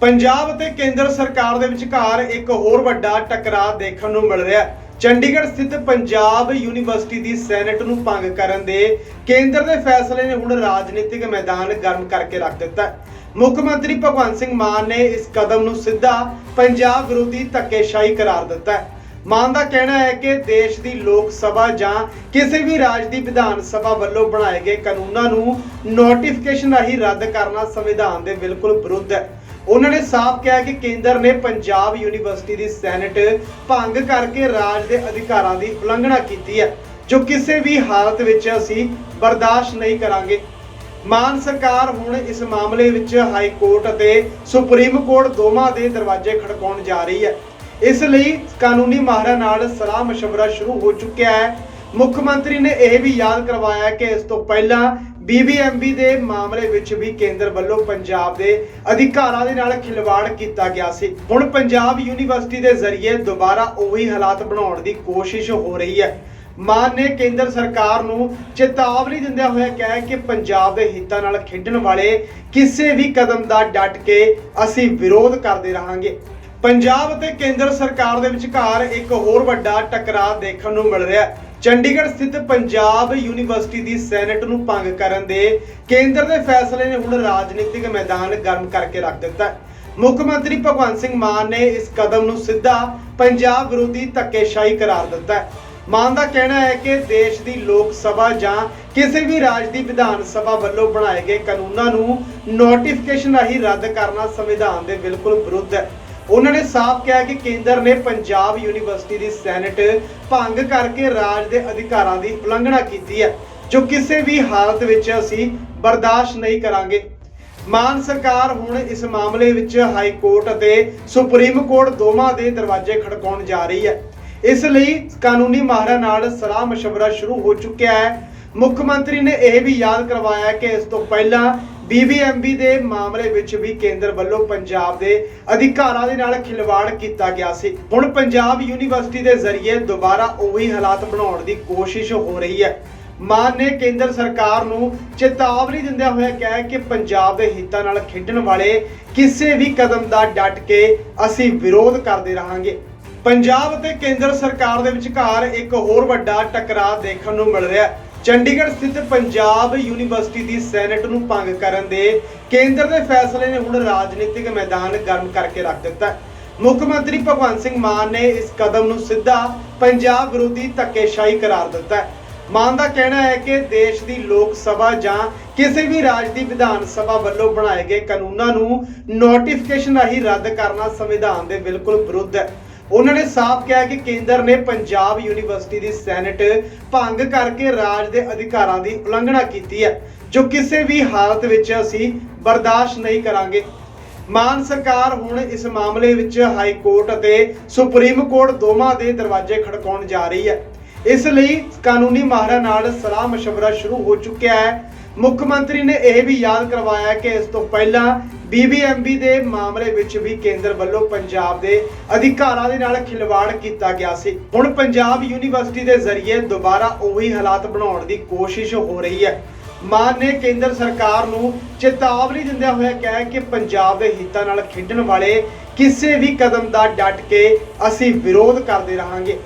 ਪੰਜਾਬ ਅਤੇ ਕੇਂਦਰ ਸਰਕਾਰ ਦੇ ਵਿਚਕਾਰ ਇੱਕ ਹੋਰ ਵੱਡਾ ਟਕਰਾਅ ਦੇਖਣ ਨੂੰ ਮਿਲ ਰਿਹਾ ਹੈ। ਚੰਡੀਗੜ੍ਹ ਸਥਿਤ ਪੰਜਾਬ ਯੂਨੀਵਰਸਿਟੀ ਦੀ ਸੈਨੇਟ ਨੂੰ ਭੰਗ ਕਰਨ ਦੇ ਕੇਂਦਰ ਦੇ ਫੈਸਲੇ ਨੇ ਹੁਣ ਰਾਜਨੀਤਿਕ ਮੈਦਾਨ ਗਰਮ ਕਰਕੇ ਰੱਖ ਦਿੱਤਾ ਹੈ। ਮੁੱਖ ਮੰਤਰੀ ਭਗਵੰਤ ਸਿੰਘ ਮਾਨ ਨੇ ਇਸ ਕਦਮ ਨੂੰ ਸਿੱਧਾ ਪੰਜਾਬ ਵਿਰੋਧੀ ਧੱਕੇਸ਼ਾਹੀ ਕਰਾਰ ਦਿੱਤਾ ਹੈ। ਮਾਨ ਦਾ ਕਹਿਣਾ ਹੈ ਕਿ ਦੇਸ਼ ਦੀ ਲੋਕ ਸਭਾ ਜਾਂ ਕਿਸੇ ਵੀ ਰਾਜ ਦੀ ਵਿਧਾਨ ਸਭਾ ਵੱਲੋਂ ਬਣਾਏ ਗਏ ਕਾਨੂੰਨਾਂ ਨੂੰ ਨੋਟੀਫਿਕੇਸ਼ਨ ਰਾਹੀਂ ਰੱਦ ਕਰਨਾ ਸੰਵਿਧਾਨ ਦੇ ਬਿਲਕੁਲ ਵਿਰੁੱਧ ਹੈ। ਉਹਨਾਂ ਨੇ ਸਾਫ਼ ਕਿਹਾ ਕਿ ਕੇਂਦਰ ਨੇ ਪੰਜਾਬ ਯੂਨੀਵਰਸਿਟੀ ਦੀ ਸੈਨੇਟ ਭੰਗ ਕਰਕੇ ਰਾਜ ਦੇ ਅਧਿਕਾਰਾਂ ਦੀ ਉਲੰਘਣਾ ਕੀਤੀ ਹੈ ਜੋ ਕਿਸੇ ਵੀ ਹਾਲਤ ਵਿੱਚ ਅਸੀਂ ਬਰਦਾਸ਼ਤ ਨਹੀਂ ਕਰਾਂਗੇ ਮਾਨ ਸਰਕਾਰ ਹੁਣ ਇਸ ਮਾਮਲੇ ਵਿੱਚ ਹਾਈ ਕੋਰਟ ਅਤੇ ਸੁਪਰੀਮ ਕੋਰਟ ਦੋਵਾਂ ਦੇ ਦਰਵਾਜ਼ੇ ਖੜਕਾਉਣ ਜਾ ਰਹੀ ਹੈ ਇਸ ਲਈ ਕਾਨੂੰਨੀ ਮਾਹਰਾਂ ਨਾਲ ਸਲਾਹ مشورہ ਸ਼ੁਰੂ ਹੋ ਚੁੱਕਿਆ ਹੈ ਮੁੱਖ ਮੰਤਰੀ ਨੇ ਇਹ ਵੀ ਯਾਦ ਕਰਵਾਇਆ ਕਿ ਇਸ ਤੋਂ ਪਹਿਲਾਂ ਬੀਬੀਐਮਬੀ ਦੇ ਮਾਮਲੇ ਵਿੱਚ ਵੀ ਕੇਂਦਰ ਵੱਲੋਂ ਪੰਜਾਬ ਦੇ ਅਧਿਕਾਰਾਂ ਦੇ ਨਾਲ ਖਿਲਵਾੜ ਕੀਤਾ ਗਿਆ ਸੀ। ਹੁਣ ਪੰਜਾਬ ਯੂਨੀਵਰਸਿਟੀ ਦੇ ਜ਼ਰੀਏ ਦੁਬਾਰਾ ਉਹੀ ਹਾਲਾਤ ਬਣਾਉਣ ਦੀ ਕੋਸ਼ਿਸ਼ ਹੋ ਰਹੀ ਹੈ। ਮਾਨ ਨੇ ਕੇਂਦਰ ਸਰਕਾਰ ਨੂੰ ਚੇਤਾਵਨੀ ਦਿੰਦਿਆਂ ਹੋਇਆ ਕਿਹਾ ਕਿ ਪੰਜਾਬ ਦੇ ਹਿੱਤਾਂ ਨਾਲ ਖੇਡਣ ਵਾਲੇ ਕਿਸੇ ਵੀ ਕਦਮ ਦਾ ਡਟ ਕੇ ਅਸੀਂ ਵਿਰੋਧ ਕਰਦੇ ਰਹਾਂਗੇ। ਪੰਜਾਬ ਅਤੇ ਕੇਂਦਰ ਸਰਕਾਰ ਦੇ ਵਿਚਕਾਰ ਇੱਕ ਹੋਰ ਵੱਡਾ ਟਕਰਾਅ ਦੇਖਣ ਨੂੰ ਮਿਲ ਰਿਹਾ ਹੈ। ਚੰਡੀਗੜ੍ਹ ਸਥਿਤ ਪੰਜਾਬ ਯੂਨੀਵਰਸਿਟੀ ਦੀ ਸੈਨੇਟ ਨੂੰ ਭੰਗ ਕਰਨ ਦੇ ਕੇਂਦਰ ਦੇ ਫੈਸਲੇ ਨੇ ਹੁਣ ਰਾਜਨੀਤਿਕ ਮੈਦਾਨ ਗਰਮ ਕਰਕੇ ਰੱਖ ਦਿੱਤਾ ਹੈ। ਮੁੱਖ ਮੰਤਰੀ ਭਗਵੰਤ ਸਿੰਘ ਮਾਨ ਨੇ ਇਸ ਕਦਮ ਨੂੰ ਸਿੱਧਾ ਪੰਜਾਬ ਵਿਰੋਧੀ ਧੱਕੇਸ਼ਾਹੀ ਕਰਾਰ ਦਿੱਤਾ ਹੈ। ਮਾਨ ਦਾ ਕਹਿਣਾ ਹੈ ਕਿ ਦੇਸ਼ ਦੀ ਲੋਕ ਸਭਾ ਜਾਂ ਕਿਸੇ ਵੀ ਰਾਜ ਦੀ ਵਿਧਾਨ ਸਭਾ ਵੱਲੋਂ ਬਣਾਏ ਗਏ ਕਾਨੂੰਨਾਂ ਨੂੰ ਨੋਟੀਫਿਕੇਸ਼ਨ ਰਾਹੀਂ ਰੱਦ ਕਰਨਾ ਸੰਵਿਧਾਨ ਦੇ ਬਿਲਕੁਲ ਵਿਰੁੱਧ ਹੈ। ਉਹਨਾਂ ਨੇ ਸਾਫ਼ ਕਿਹਾ ਕਿ ਕੇਂਦਰ ਨੇ ਪੰਜਾਬ ਯੂਨੀਵਰਸਿਟੀ ਦੀ ਸੈਨੇਟ ਭੰਗ ਕਰਕੇ ਰਾਜ ਦੇ ਅਧਿਕਾਰਾਂ ਦੀ ਉਲੰਘਣਾ ਕੀਤੀ ਹੈ, ਜੋ ਕਿਸੇ ਵੀ ਹਾਲਤ ਵਿੱਚ ਅਸੀਂ ਬਰਦਾਸ਼ਤ ਨਹੀਂ ਕਰਾਂਗੇ। ਮਾਨ ਸਰਕਾਰ ਹੁਣ ਇਸ ਮਾਮਲੇ ਵਿੱਚ ਹਾਈ ਕੋਰਟ ਅਤੇ ਸੁਪਰੀਮ ਕੋਰਟ ਦੋਵਾਂ ਦੇ ਦਰਵਾਜ਼ੇ ਖੜਕਾਉਣ ਜਾ ਰਹੀ ਹੈ। ਇਸ ਲਈ ਕਾਨੂੰਨੀ ਮਾਹਰਾਂ ਨਾਲ ਸਲਾਹ ਮਸ਼ਵਰਾ ਸ਼ੁਰੂ ਹੋ ਚੁੱਕਿਆ ਹੈ। ਮੁੱਖ ਮੰਤਰੀ ਨੇ ਇਹ ਵੀ ਯਾਦ ਕਰਵਾਇਆ ਕਿ ਇਸ ਤੋਂ ਪਹਿਲਾਂ ਬੀਬੀਐਮਬੀ ਦੇ ਮਾਮਲੇ ਵਿੱਚ ਵੀ ਕੇਂਦਰ ਵੱਲੋਂ ਪੰਜਾਬ ਦੇ ਅਧਿਕਾਰਾਂ ਦੇ ਨਾਲ ਖਿਲਵਾੜ ਕੀਤਾ ਗਿਆ ਸੀ। ਹੁਣ ਪੰਜਾਬ ਯੂਨੀਵਰਸਿਟੀ ਦੇ ਜ਼ਰੀਏ ਦੁਬਾਰਾ ਉਹੀ ਹਾਲਾਤ ਬਣਾਉਣ ਦੀ ਕੋਸ਼ਿਸ਼ ਹੋ ਰਹੀ ਹੈ। ਮਾਨ ਨੇ ਕੇਂਦਰ ਸਰਕਾਰ ਨੂੰ ਚੇਤਾਵਨੀ ਦਿੰਦਿਆਂ ਹੋਇਆ ਕਿਹਾ ਕਿ ਪੰਜਾਬ ਦੇ ਹਿੱਤਾਂ ਨਾਲ ਖੇਡਣ ਵਾਲੇ ਕਿਸੇ ਵੀ ਕਦਮ ਦਾ ਡਟ ਕੇ ਅਸੀਂ ਵਿਰੋਧ ਕਰਦੇ ਰਹਾਂਗੇ। ਪੰਜਾਬ ਅਤੇ ਕੇਂਦਰ ਸਰਕਾਰ ਦੇ ਵਿਚਕਾਰ ਇੱਕ ਹੋਰ ਵੱਡਾ ਟਕਰਾਅ ਦੇਖਣ ਨੂੰ ਮਿਲ ਰਿਹਾ ਹੈ। ਚੰਡੀਗੜ੍ਹ ਸਥਿਤ ਪੰਜਾਬ ਯੂਨੀਵਰਸਿਟੀ ਦੀ ਸੈਨੇਟ ਨੂੰ ਭੰਗ ਕਰਨ ਦੇ ਕੇਂਦਰ ਦੇ ਫੈਸਲੇ ਨੇ ਹੁਣ ਰਾਜਨੀਤਿਕ ਮੈਦਾਨ ਗਰਮ ਕਰਕੇ ਰੱਖ ਦਿੱਤਾ ਮੁੱਖ ਮੰਤਰੀ ਭਗਵੰਤ ਸਿੰਘ ਮਾਨ ਨੇ ਇਸ ਕਦਮ ਨੂੰ ਸਿੱਧਾ ਪੰਜਾਬ ਵਿਰੋਧੀ ਧੱਕੇਸ਼ਾਹੀ ਕਰਾਰ ਦਿੱਤਾ ਹੈ। ਮਾਨ ਦਾ ਕਹਿਣਾ ਹੈ ਕਿ ਦੇਸ਼ ਦੀ ਲੋਕ ਸਭਾ ਜਾਂ ਕਿਸੇ ਵੀ ਰਾਜ ਦੀ ਵਿਧਾਨ ਸਭਾ ਵੱਲੋਂ ਬਣਾਏ ਗਏ ਕਾਨੂੰਨਾਂ ਨੂੰ ਨੋਟੀਫਿਕੇਸ਼ਨ ਰਾਹੀਂ ਰੱਦ ਕਰਨਾ ਸੰਵਿਧਾਨ ਦੇ ਬਿਲਕੁਲ ਵਿਰੁੱਧ ਹੈ। ਉਹਨਾਂ ਨੇ ਸਾਫ਼ ਕਿਹਾ ਕਿ ਕੇਂਦਰ ਨੇ ਪੰਜਾਬ ਯੂਨੀਵਰਸਿਟੀ ਦੀ ਸੈਨੇਟ ਭੰਗ ਕਰਕੇ ਰਾਜ ਦੇ ਅਧਿਕਾਰਾਂ ਦੀ ਉਲੰਘਣਾ ਕੀਤੀ ਹੈ, ਜੋ ਕਿਸੇ ਵੀ ਹਾਲਤ ਵਿੱਚ ਅਸੀਂ ਬਰਦਾਸ਼ਤ ਨਹੀਂ ਕਰਾਂਗੇ। ਮਾਨ ਸਰਕਾਰ ਹੁਣ ਇਸ ਮਾਮਲੇ ਵਿੱਚ ਹਾਈ ਕੋਰਟ ਅਤੇ ਸੁਪਰੀਮ ਕੋਰਟ ਦੋਵਾਂ ਦੇ ਦਰਵਾਜ਼ੇ ਖੜਕਾਉਣ ਜਾ ਰਹੀ ਹੈ। ਇਸ ਲਈ ਕਾਨੂੰਨੀ ਮਾਹਰਾਂ ਨਾਲ ਸਲਾਹ ਮਸ਼ਵਰਾ ਸ਼ੁਰੂ ਹੋ ਚੁੱਕਿਆ ਹੈ। ਮੁੱਖ ਮੰਤਰੀ ਨੇ ਇਹ ਵੀ ਯਾਦ ਕਰਵਾਇਆ ਕਿ ਇਸ ਤੋਂ ਪਹਿਲਾਂ ਬੀਬੀਐਮਬੀ ਦੇ ਮਾਮਲੇ ਵਿੱਚ ਵੀ ਕੇਂਦਰ ਵੱਲੋਂ ਪੰਜਾਬ ਦੇ ਅਧਿਕਾਰਾਂ ਦੇ ਨਾਲ ਖਿਲਵਾੜ ਕੀਤਾ ਗਿਆ ਸੀ। ਹੁਣ ਪੰਜਾਬ ਯੂਨੀਵਰਸਿਟੀ ਦੇ ਜ਼ਰੀਏ ਦੁਬਾਰਾ ਉਹੀ ਹਾਲਾਤ ਬਣਾਉਣ ਦੀ ਕੋਸ਼ਿਸ਼ ਹੋ ਰਹੀ ਹੈ। ਮਾਨ ਨੇ ਕੇਂਦਰ ਸਰਕਾਰ ਨੂੰ ਚੇਤਾਵਨੀ ਦਿੰਦਿਆਂ ਹੋਇਆ ਕਿਹਾ ਕਿ ਪੰਜਾਬ ਦੇ ਹਿੱਤਾਂ ਨਾਲ ਖੇਡਣ ਵਾਲੇ ਕਿਸੇ ਵੀ ਕਦਮ ਦਾ ਡਟ ਕੇ ਅਸੀਂ ਵਿਰੋਧ ਕਰਦੇ ਰਹਾਂਗੇ।